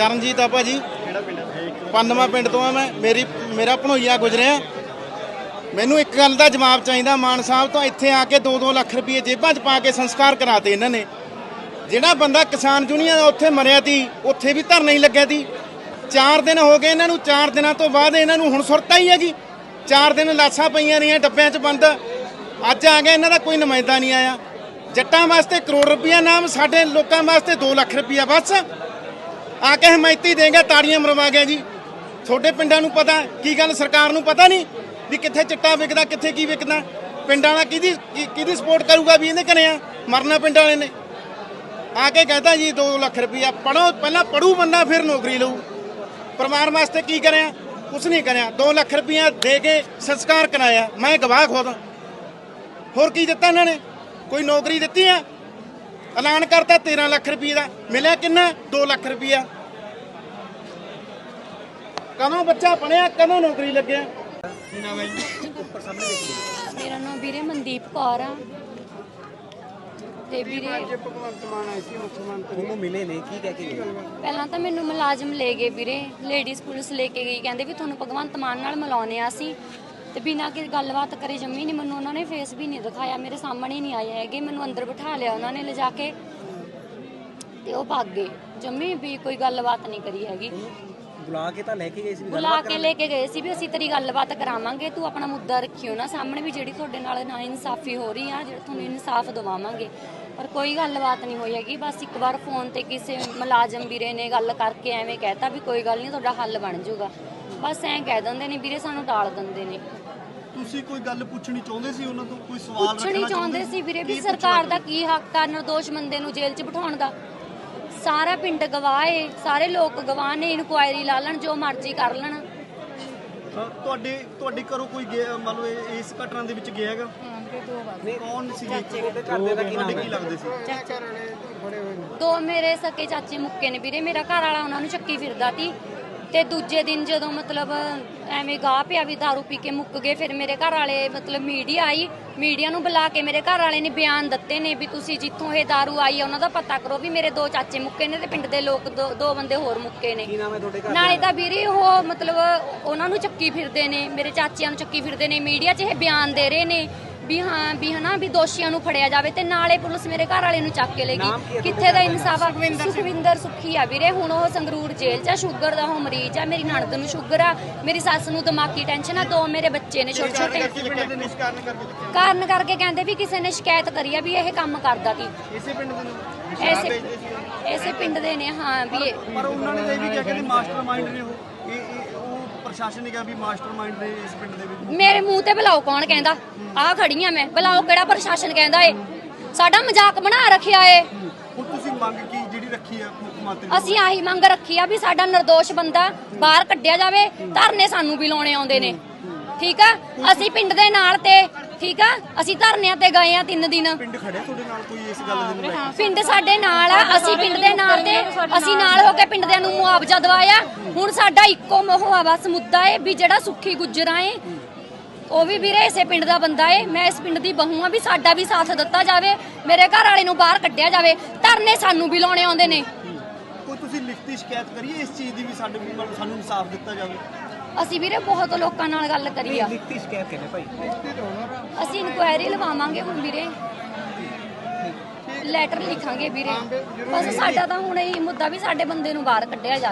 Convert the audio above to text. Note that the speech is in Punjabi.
ਚਰਨਜੀਤ ਆ ਭਾਜੀ ਕਿਹੜਾ ਪਿੰਡ ਪੰਨਵਾ ਪਿੰਡ ਤੋਂ ਆ ਮੈਂ। ਮੇਰੀ ਮੇਰਾ ਭਣੋਈਆ ਗੁਜਰਿਆ। ਮੈਨੂੰ ਇੱਕ ਗੱਲ ਦਾ ਜਵਾਬ ਚਾਹੀਦਾ। ਮਾਨ ਸਾਹਿਬ ਤੋਂ ਇੱਥੇ ਆ ਕੇ 2-2 ਲੱਖ ਰੁਪਏ ਜੇਬਾਂ 'ਚ ਪਾ ਕੇ ਸੰਸਕਾਰ ਕਰਾਤੇ ਇਹਨਾਂ ਨੇ। ਜਿਹੜਾ ਬੰਦਾ ਕਿਸਾਨ ਯੂਨੀਅਨ ਉੱਥੇ ਮਰਿਆ ਤੀ। ਉੱਥੇ ਵੀ ਧਰਨਾ ਹੀ ਲੱਗਿਆ ਤੀ। 4 ਦਿਨ ਹੋ ਗਏ ਇਹਨਾਂ ਨੂੰ। 4 ਦਿਨਾਂ ਤੋਂ ਬਾਅਦ ਇਹਨਾਂ ਨੂੰ ਹੁਣ ਸੁਰਤਾ ਹੀ ਹੈਗੀ। 4 ਦਿਨ ਲਾਸ਼ਾਂ ਪਈਆਂ ਰਹੀਆਂ ਡੱਬਿਆਂ 'ਚ ਬੰਦ। ਅੱਜ ਆ ਗਿਆ ਇਹਨਾਂ ਦਾ ਕੋਈ ਨੁਮਾਇੰਦਾ ਨਹੀਂ ਆਇਆ। ਜੱਟਾਂ ਵਾਸਤੇ ਕਰੋੜ ਰੁਪਇਆ ਨਾਮ, ਸਾਡੇ ਲੋਕਾਂ ਵਾਸਤੇ 2 ਲੱਖ ਰੁਪਇਆ ਬਸ। ਆ ਕੇ ਹਮਾਇਤੀ ਦੇਂਗੇ, ਤਾੜੀਆਂ ਮਰਵਾ ਗਿਆ ਜੀ। ਤੁਹਾਡੇ ਪਿੰਡਾਂ ਨੂੰ ਪਤਾ ਕੀ ਗੱਲ ਸਰਕਾਰ ਨੂੰ ਪਤਾ ਨਹੀਂ ਵੀ ਕਿੱਥੇ ਚਿੱਟਾ ਵਿਕਦਾ, ਕਿੱਥੇ ਕੀ ਵਿਕਦਾ। ਪਿੰਡਾਂ ਵਾਲਾ ਕਿਹਦੀ ਕਿਹਦੀ ਸਪੋਰਟ ਕਰੂਗਾ ਵੀ ਇਹਨੇ ਕਰਿਆ ਮਰਨਾ ਪਿੰਡ ਵਾਲੇ ਨੇ। ਆ ਕੇ ਕਹਤਾ ਜੀ 2 ਲੱਖ ਰੁਪਇਆ ਪੜੋ ਪਹਿਲਾਂ ਪੜੂ ਬੰਦਾ, ਫਿਰ ਨੌਕਰੀ ਲਊ। ਪਰਿਵਾਰ ਵਾਸਤੇ ਕੀ ਕਰਿਆ? ਕੁਛ ਨਹੀਂ ਕਰਿਆ। 2 ਲੱਖ ਰੁਪਇਆ ਦੇ ਕੇ ਸੰਸਕਾਰ ਕਰਾਇਆ। ਮੈਂ ਗਵਾਹ ਖੁਦ ਹੋਰ ਕੀ ਦਿੱਤਾ ਇਹਨਾਂ ਨੇ? ਕੋਈ ਨੌਕਰੀ ਦਿੱਤੀ ਆ? ਐਲਾਨ ਕਰਤਾ 13 ਲੱਖ ਰੁਪਏ ਦਾ। ਮਿਲਿਆ ਕਿੰਨਾ? 2 ਲੱਖ ਰੁਪਇਆ ਕਦੋਂ ਬੱਚਾ ਪੜਿਆ ਕਦੋਂ ਨੌਕਰੀ ਲੱਗਿਆ? ਕੀ ਨਾਮ ਹੈ ਜੀ? ਉੱਪਰ ਸਾਹਮਣੇ ਦੇਖੀਏ ਮੇਰਾ ਨਾਮ ਵੀਰੇ ਮਨਦੀਪ ਕੌਰ ਆ। ਤੇ ਵੀਰੇ ਭਗਵੰਤ ਮਾਨ ਆਏ ਸੀ ਮੁੱਖ ਮੰਤਰੀ। ਉਹਨੂੰ ਮਿਲੇ ਨੇ ਕੀ ਕਹਿ ਕੇ ਗਏ? ਪਹਿਲਾਂ ਤਾਂ ਮੈਨੂੰ ਮੁਲਾਜ਼ਮ ਲੈ ਗਏ ਵੀਰੇ। ਲੇਡੀਜ਼ ਪੁਲਿਸ ਲੈ ਕੇ ਗਈ। ਕਹਿੰਦੇ ਵੀ ਤੁਹਾਨੂੰ ਭਗਵੰਤ ਮਾਨ ਨਾਲ ਮਿਲਾਉਣੇ ਆ ਅਸੀਂ। ਤੇ ਬਿਨਾਂ ਕਿ ਗੱਲਬਾਤ ਕਰੇ ਜੰਮੀ ਨਹੀਂ ਮੈਨੂੰ ਉਹਨਾਂ ਨੇ ਫੇਸ ਵੀ ਨਹੀਂ ਦਿਖਾਇਆ ਮੇਰੇ ਸਾਹਮਣੇ ਨਹੀਂ ਆਏ ਹੈਗੇ ਮੈਨੂੰ ਅੰਦਰ ਬਿਠਾ ਲਿਆ ਉਹਨਾਂ ਨੇ ਲਿਜਾ ਕੇ ਤੇ ਉਹ ਭੱਗ ਗਏ। ਜੰਮੀ ਵੀ ਕੋਈ ਗੱਲਬਾਤ ਨਹੀਂ ਕਰੀ ਹੈਗੀ। ਬੁਲਾ ਕੇ ਤਾਂ ਲੈ ਕੇ ਗਏ ਸੀ ਵੀ ਬੁਲਾ ਕੇ ਲੈ ਕੇ ਗਏ ਸੀ ਵੀ ਅਸੀਂ ਤੇਰੀ ਗੱਲਬਾਤ ਕਰਾਵਾਂਗੇ ਤੂੰ ਆਪਣਾ ਮੁੱਦਾ ਰੱਖਿਓ ਨਾ ਸਾਹਮਣੇ ਵੀ ਜਿਹੜੀ ਤੁਹਾਡੇ ਨਾਲ ਨਾ ਇਨਸਾਫੀ ਹੋ ਰਹੀ ਆ ਜਿਹੜਾ ਤੁਹਾਨੂੰ ਇਨਸਾਫ ਦਿਵਾਵਾਂਗੇ। ਪਰ ਕੋਈ ਗੱਲਬਾਤ ਨਹੀਂ ਹੋਈ ਹੈਗੀ ਬਸ ਇੱਕ ਵਾਰ ਫੋਨ ਤੇ ਕਿਸੇ ਮੁਲਾਜ਼ਮ ਵੀਰੇ ਨੇ ਗੱਲ ਕਰਕੇ ਐਵੇਂ ਕਹਿਤਾ ਵੀ ਕੋਈ ਗੱਲ ਨਹੀਂ ਤੁਹਾਡਾ ਹੱਲ ਬਣ ਜਾਊਗਾ। ਬਸ ਐਂ ਕਹਿ ਦਿੰਦੇ ਨੇ ਵੀਰੇ ਸਾਨੂੰ ਟਾਲ ਦਿੰਦੇ ਨੇ। ਤੁਸੀਂ ਕੋਈ ਗੱਲ ਪੁੱਛਣੀ ਚਾਹੁੰਦੇ ਸੀ ਉਹਨਾਂ ਤੋਂ? ਕੋਈ ਸਵਾਲ ਪੁੱਛਣੀ ਰੱਖਣਾ ਚਾਹੁੰਦੇ ਸੀ? ਵੀਰੇ ਵੀ ਸਰਕਾਰ ਦਾ ਕੀ ਹੱਕ ਆ ਨਿਰਦੋਸ਼ ਬੰਦੇ ਨੂੰ ਜੇਲ੍ਹ 'ਚ ਬਿਠਾਉਣ ਦਾ? ਸਾਰਾ ਪਿੰਡ ਗਵਾਹ ਏ ਸਾਰੇ ਲੋਕ ਗਵਾਹ ਨੇ ਇਨਕੁਆਇਰੀ ਲਾ ਲੈਣ ਜੋ ਮਰਜ਼ੀ ਕਰ ਲੈਣ। ਤੁਹਾਡੇ ਤੁਹਾਡੇ ਘਰੋਂ ਕੋਈ ਗਿਆ ਮੰਨ ਲਓ ਇਹ- ਇਸ ਘਟਨਾ ਦੇ ਵਿੱਚ ਗਿਆ ਹੈਗਾ? ਕੌਣ ਸੀ ਤੁਹਾਡੇ ਘਰ ਦਾ ਕੀ ਨਾਮ ਕੀ ਲੱਗਦੇ ਸੀ? ਦੋ ਮੇਰੇ ਸਕੇ ਚਾਚੇ ਮੁੱਕੇ ਨੇ ਵੀਰੇ ਮੇਰਾ ਘਰ ਵਾਲਾ ਉਹਨਾਂ ਨੂੰ ਚੱਕੀ ਫਿਰਦਾ ਸੀ। ਤੇ ਦੂਜੇ ਦਿਨ ਜਦੋਂ ਮਤਲਬ ਐਵੇਂ ਗਾਹ ਪਿਆ ਵੀ दारू ਪੀ ਕੇ ਮੁੱਕ ਗਏ ਫਿਰ ਮੇਰੇ ਘਰ ਵਾਲੇ ਮਤਲਬ ਮੀਡੀਆ ਆਈ ਮੀਡੀਆ ਨੂੰ ਬੁਲਾ ਕੇ ਮੇਰੇ ਘਰ ਵਾਲੇ ਨੇ ਬਿਆਨ ਦਿੱਤੇ ਨੇ ਵੀ ਤੁਸੀਂ ਜਿੱਥੋਂ ਇਹ दारू ਆਈ ਆ ਉਹਨਾਂ ਦਾ ਪਤਾ ਕਰੋ ਵੀ ਮੇਰੇ ਦੋ ਚਾਚੇ ਮੁੱਕੇ ਨੇ ਤੇ ਪਿੰਡ ਦੇ ਲੋਕ ਦੋ ਦੋ ਬੰਦੇ ਹੋਰ ਮੁੱਕੇ ਨੇ ਕੀ ਨਾਮ ਹੈ ਤੁਹਾਡੇ ਘਰ ਨਾਲੇ ਤਾਂ ਵੀਰੇ ਉਹ ਮਤਲਬ ਉਹਨਾਂ ਨੂੰ ਚੱਕੀ ਫਿਰਦੇ ਨੇ ਮੇਰੇ ਚਾਚਿਆਂ ਨੂੰ ਚੱਕੀ ਫਿਰਦੇ ਨੇ ਮੀਡੀਆ 'ਚ ਇਹ ਬਿਆਨ ਦੇ ਰਹੇ ਨੇ ਵੀ ਹਾਂ ਵੀ ਹਨਾ ਵੀ ਦੋਸ਼ੀਆਂ ਨੂੰ ਫੜਿਆ ਜਾਵੇ ਤੇ ਨਾਲੇ ਪੁਲਿਸ ਮੇਰੇ ਘਰ ਵਾਲੇ ਨੂੰ ਚੱਕ ਕੇ ਲੈ ਕੀ ਗਈ ਕਿੱਥੇ ਦਾ ਇਨਸਾਫ ਆ? ਸੁਖਵਿੰਦਰ ਸੁੱਖੀ ਆ ਵੀਰੇ ਹੁਣ ਉਹ ਸੰਗਰੂਰ ਜੇਲ੍ਹ 'ਚ ਆ ਸ਼ੂਗਰ ਦਾ ਉਹ ਮਰੀਜ਼ ਆ ਮੇਰੀ ਨਣਦ ਨੂੰ ਸ਼ੂਗਰ ਆ ਮੇਰੀ ਸੱਸ ਨੂੰ ਦਿਮਾਗੀ ਟੈਨਸ਼ਨ ਆ ਦੋ ਮੇਰੇ ਬੱਚੇ ਨੇ ਛੋਟੇ ਛੋਟੇ ਕਾਰਨ ਕਰਕੇ ਕਹਿੰਦੇ ਵੀ ਕਿਸੇ ਨੇ ਸ਼ਿਕਾਇਤ ਕਰੀ ਆ ਵੀ ਇਹ ਕੰਮ ਕਰਦਾ ਸੀ ਇਸੇ ਪਿੰਡ ਦੇ ਨੇ? ਐਸੇ ਐਸੇ ਪਿੰਡ ਦੇ ਨੇ ਹਾਂ ਵੀ ਇਹ- ਪਰ ਉਹਨਾਂ ਨੇ ਇਹ ਵੀ ਕਿਹਾ ਕਿ ਮਾਸਟਰਮਾਈਂਡ ਨੇ ਉਹ ਇਹ ਇਹ ਉਹ ਪ੍ਰਸ਼ਾਸਨ ਨੇ ਕਿਹਾ ਵੀ ਮਾਸਟਰਮਾਈਂਡ ਨੇ ਇਸ ਪਿੰਡ ਦੇ ਵਿੱਚ ਮੇਰੇ ਮੂੰਹ ਤੇ ਬੁਲਾਓ ਕੌਣ ਕਹਿੰਦਾ? ਆਹ ਖੜੀ ਆ ਮੈਂ। ਬੁਲਾਓ ਕਿਹੜਾ ਪ੍ਰਸ਼ਾਸਨ ਕਹਿੰਦਾ ਏ? ਸਾਡਾ ਮਜ਼ਾਕ ਬਣਾ ਰੱਖਿਆ ਏ। ਹੁਣ ਤੁਸੀਂ ਮੰਗ ਕੀ ਜਿਹੜੀ ਰੱਖੀ ਹੈ ਮੁੱਖ ਮੰਤਰੀ ਤੋਂ? ਅਸੀਂ ਆਹੀ ਮੰਗ ਰੱਖੀ ਆ ਵੀ ਸਾਡਾ નિર્ਦੋਸ਼ ਬੰਦਾ ਬਾਹਰ ਕੱਢਿਆ ਜਾਵੇ ਧਰਨੇ ਸਾਨੂੰ ਵੀ ਲਾਉਣੇ ਆਉਂਦੇ ਨੇ। ਠੀਕ ਆ? ਅਸੀਂ ਪਿੰਡ ਦੇ ਨਾਲ ਤੇ ਠੀਕ ਆ? ਅਸੀਂ ਧਰਨਿਆਂ ਤੇ ਗਏ ਆ ਤਿੰਨ ਦਿਨ। ਪਿੰਡ ਖੜਿਆ ਤੁਹਾਡੇ ਨਾਲ ਕੋਈ ਇਸ ਗੱਲ ਦੇ ਨੂੰ ਲੈ ਕੇ ਪਿੰਡ ਸਾਡੇ ਨਾਲ ਆ। ਅਸੀਂ ਪਿੰਡ ਦੇ ਨਾਲ ਤੇ ਅਸੀਂ ਨਾਲ ਹੋ ਕੇ ਪਿੰਡ ਦਿਆਂ ਨੂੰ ਮੁਆਵਜ਼ਾ ਦਵਾਇਆ। ਹੁਣ ਸਾਡਾ ਇੱਕੋ ਮੋਹ ਆ ਬਸ ਮੁੱਦਾ ਏ ਵੀ ਜਿਹੜਾ ਸੁੱਖੀ ਗੁੱਜਰਾਂ ਏ ਉਹ ਵੀ ਵੀਰੇ ਇਸੇ ਪਿੰਡ ਦਾ ਬੰਦਾ ਏ। ਮੈਂ ਇਸ ਪਿੰਡ ਦੀ ਬਹੂ ਆ ਵੀ ਸਾਡਾ ਵੀ ਸਾਥ ਦਿੱਤਾ ਜਾਵੇ ਮੇਰੇ ਘਰ ਵਾਲੇ ਨੂੰ ਬਾਹਰ ਕੱਢਿਆ ਜਾਵੇ। ਧਰਨੇ ਸਾਨੂੰ ਵੀ ਲਾਉਣੇ ਆਉਂਦੇ ਨੇ। ਕੋਈ ਤੁਸੀਂ ਲਿਖਤੀ ਸ਼ਿਕਾਇਤ ਕਰੀਏ ਇਸ ਚੀਜ਼ ਦੀ ਵੀ ਸਾਡੇ ਮਤਲਬ ਸਾਨੂੰ ਇਨਸਾਫ ਦਿੱਤਾ ਜਾਵੇ? ਅਸੀਂ ਵੀਰੇ ਬਹੁਤ ਲੋਕਾਂ ਨਾਲ ਗੱਲ ਕਰੀ ਆ। ਲਿਖਤੀ ਸ਼ਿਕਾਇਤ ਕਹਿੰਦੇ ਭਾਈ? ਅਸੀਂ ਇਨਕੁਆਇਰੀ ਲਵਾਵਾਂਗੇ ਹੁਣ ਵੀਰੇ। ਲੈਟਰ ਲਿਖਾਂਗੇ ਵੀਰੇ। ਬਸ ਸਾਡਾ ਤਾਂ ਹੁਣ ਇਹ ਮੁੱਦਾ ਵੀ ਸਾਡੇ ਬੰਦੇ ਨੂੰ ਬਾਹਰ ਕੱਢਿਆ ਜਾਵੇ।